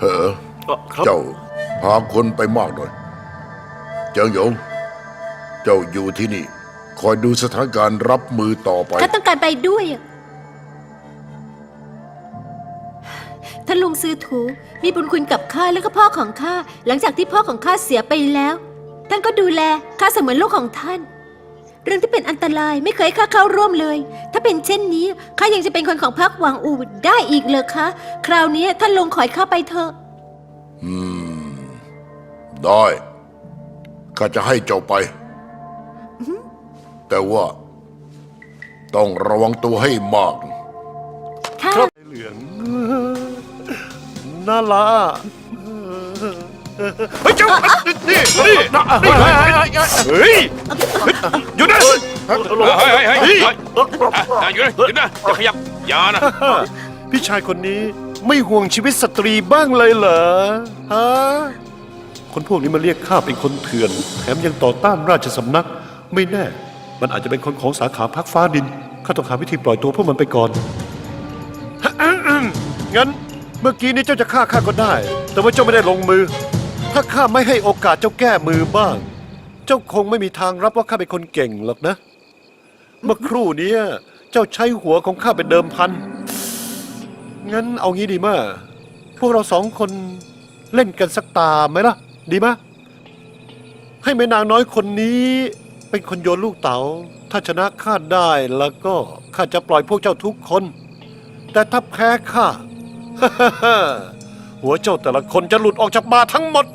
เหอะเอ่อครับ เจ้าพาคนไปมากหน่อยเจิงหยง เจ้าอยู่ที่นี่ คอยดูสถานการณ์รับมือต่อไป ข้าต้องการไปด้วยอะท่านลุงซื้อถูมีบุญคุณกับข้าแล้วก็พ่อของข้าหลังจากที่พ่อของข้าเสียไปแล้ว ท่านก็ดูแลข้าเสมือนลูกของท่าน เรื่องที่เป็นอันตรายไม่เคยให้ข้าเข้าร่วมเลย ถ้าเป็นเช่นนี้ข้ายังจะเป็นคนของพรรคหวังอูได้อีกเหรอคะ คราวนี้ท่านลุงขอยข้าไปเถอะ อืม ได้ข้าจะให้เจ้าไป แต่ว่า ต้องระวังตัวให้มาก ค่ะ เหลืองน่าละ เฮ้ยเจ้านี่นี่นะนี่เฮ้ยอยู่นะเฮ้ยเฮ้ยเฮ้ยเฮ้ยเฮ้ยอะอยู่นะอยู่นะจะขยับอย่านะพี่ชายคนนี้ไม่ห่วงชีวิตสตรีบ้างเลยเหรอฮะคนพวกนี้มาเรียกข้าเป็นคนเถื่อน แถมยังต่อต้านราชสำนัก ไม่แน่ มันอาจจะเป็นคนของสาขาพักฟ้าดินข้าต้องหาวิธีปล่อยตัวพวกมันไปก่อนงั้นเมื่อกี้นี้เจ้าจะฆ่าข้าก็ได้ แต่ว่าเจ้าไม่ได้ลงมือ ถ้าข้าไม่ให้โอกาสเจ้าแก้มือบ้าง เจ้าคงไม่มีทางรับว่าข้าเป็นคนเก่งหรอกนะ เมื่อครู่เนี้ยเจ้าใช้หัวของข้าเป็นเดิมพัน งั้นเอางี้ดีมากพวกเราสองคนเล่นกันสักตาไหมล่ะ ดีมะ ให้แม่นางน้อยคนนี้เป็นคนโยนลูกเต๋า ถ้าชนะข้าได้แล้วก็ข้าจะปล่อยพวกเจ้าทุกคน แต่ถ้าแพ้ข้า หัวเจ้าแต่ละคนจะหลุดออกจากบาทั้งหมด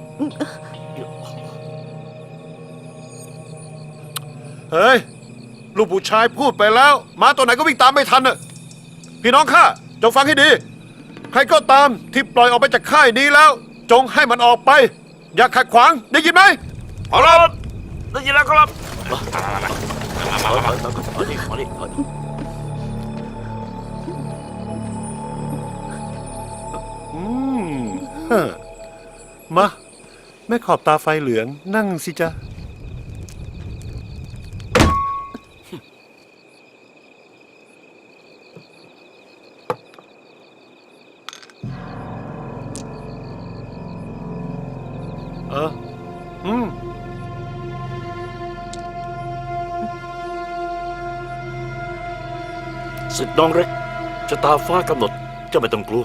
เฮ้ย ลูกผู้ชายพูดไปแล้วหมาตัวไหนก็วิ่งตามไม่ทันน่ะพี่น้องข้าจงฟังให้ดี ใครก็ตามที่ปล่อยออกไปจากค่ายนี้แล้ว จงให้มันออกไป อย่าขัดขวางได้ยินไหมขอรับได้ยินแล้วครับมามามามาดิมาดิมาดิอืมฮะมา แม่ขอบตาไฟเหลือง นั่งสิจ๊ะ เออ อืม สิทธิ์น้องเล็กชะตาฟ้ากำหนดเจะไม่ต้องกลัว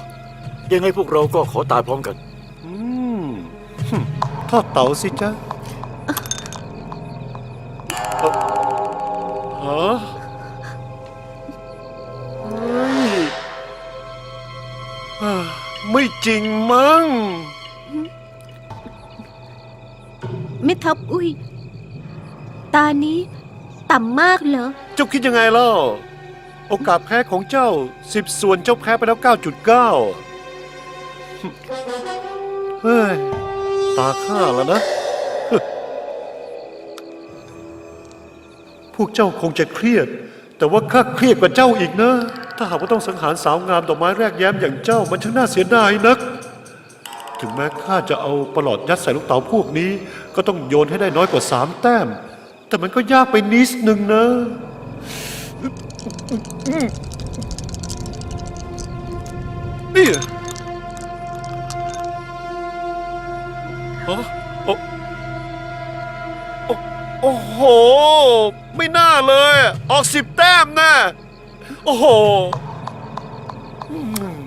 ยังไงพวกเราก็ขอตายพร้อมกัน อืม หึทอดเต๋าสิจ๊ะเอ่อฮะเฮ้ยอ่าไม่จริงมั้งไม่ทับอุ้ย ตานี้ต่ำมากเหรอ เจ้าคิดยังไงเล่า โอกาสแพ้ของเจ้าสิบส่วนเจ้าแพ้ไปแล้ว 9.9เฮ้ย ตาข้าแล้วนะ พวกเจ้าคงจะเครียด แต่ว่าข้าเครียดกว่าเจ้าอีกนะ ถ้าหากว่าต้องสังหารสาวงามดอกไม้แรกแย้มอย่างเจ้ามันช่างน่าเสียดายนัก ถึงแม้ข้าจะเอาปลอดยัดใส่ลูกเต๋าพวกนี้ ก็ต้องโยนให้ได้น้อยกว่าสามแต้ม แต่มันก็ยากไปนิดนึงนะนี่ ฮะโอ้โอ้โอ้โห ไม่น่าเลย ออกสิบแต้มนะโอ้โหอืม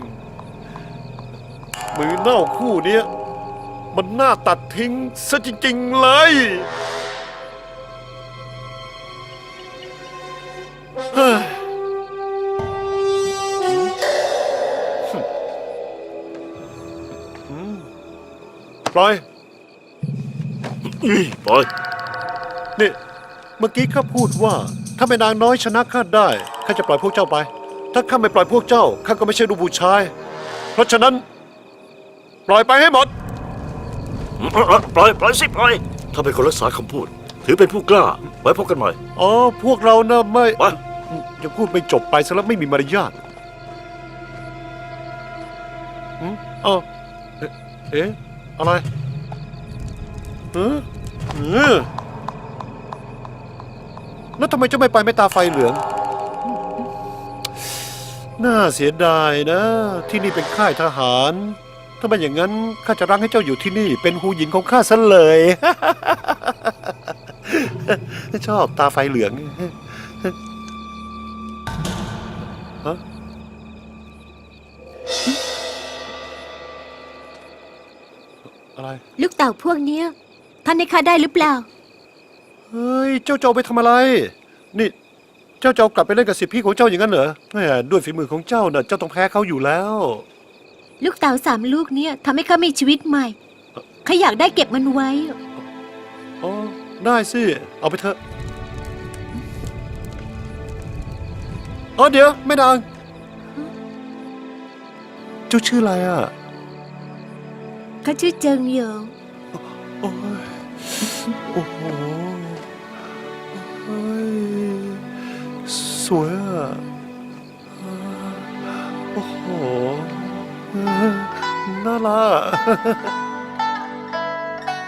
มือเน่าคู่เนี้ยมันน่าตัดทิ้งซะจริงๆเลย เฮ้ยปล่อย อีปล่อยนี่เมื่อกี้ข้าพูดว่า ถ้าแม่นางน้อยชนะข้าได้ข้าจะปล่อยพวกเจ้าไป ถ้าข้าไม่ปล่อยพวกเจ้าข้าก็ไม่ใช่ลูกผู้ชาย เพราะฉะนั้น ปล่อยไปให้หมดปล่อย ปล่อยสิปล่อย ถ้าเป็นคนรักษาคำพูด ถือเป็นผู้กล้า ไว้พบกันใหม่อ๋อ พวกเรานะไม่ไปยังพูดไม่จบไปซะแล้วไม่มีมารยาทอืมเอ้าเอ๊ะเอ๊ะอะไรเออ เออแล้วทำไมเจ้าไม่ไปไม่ตาไฟเหลือง น่าเสียดายนะ ที่นี่เป็นค่ายทหาร ถ้าไม่อย่างนั้นข้าจะรั้งให้เจ้าอยู่ที่นี่ เป็นหูหญินของข้าซะเลย ชอบตาไฟเหลืองฮะอะไร ลูกเต่าพวกเนี้ย ท่านให้ข้าได้หรือเปล่า เฮ้ย เจ้าจะเอาไปทำอะไร นี่ เจ้าจะเอากลับไปเล่นกับสิทธิพี่ของเจ้าอย่างนั้นเหรอแหมด้วยฝีมือของเจ้าเน่ะเจ้าต้องแพ้เขาอยู่แล้ว ลูกเต่าสามลูกเนี่ยทำให้ข้ามีชีวิตใหม่ข้าอยากได้เก็บมันไว้ อ๋อ ได้สิ เอาไปเถอะอ๋อเดี๋ยวไม่นาง เจ้าชื่ออะไรอะ ข้าชื่อเจิงเหยิงโอ้ย โอ้โหสวยอะโอ้โห น่ารัก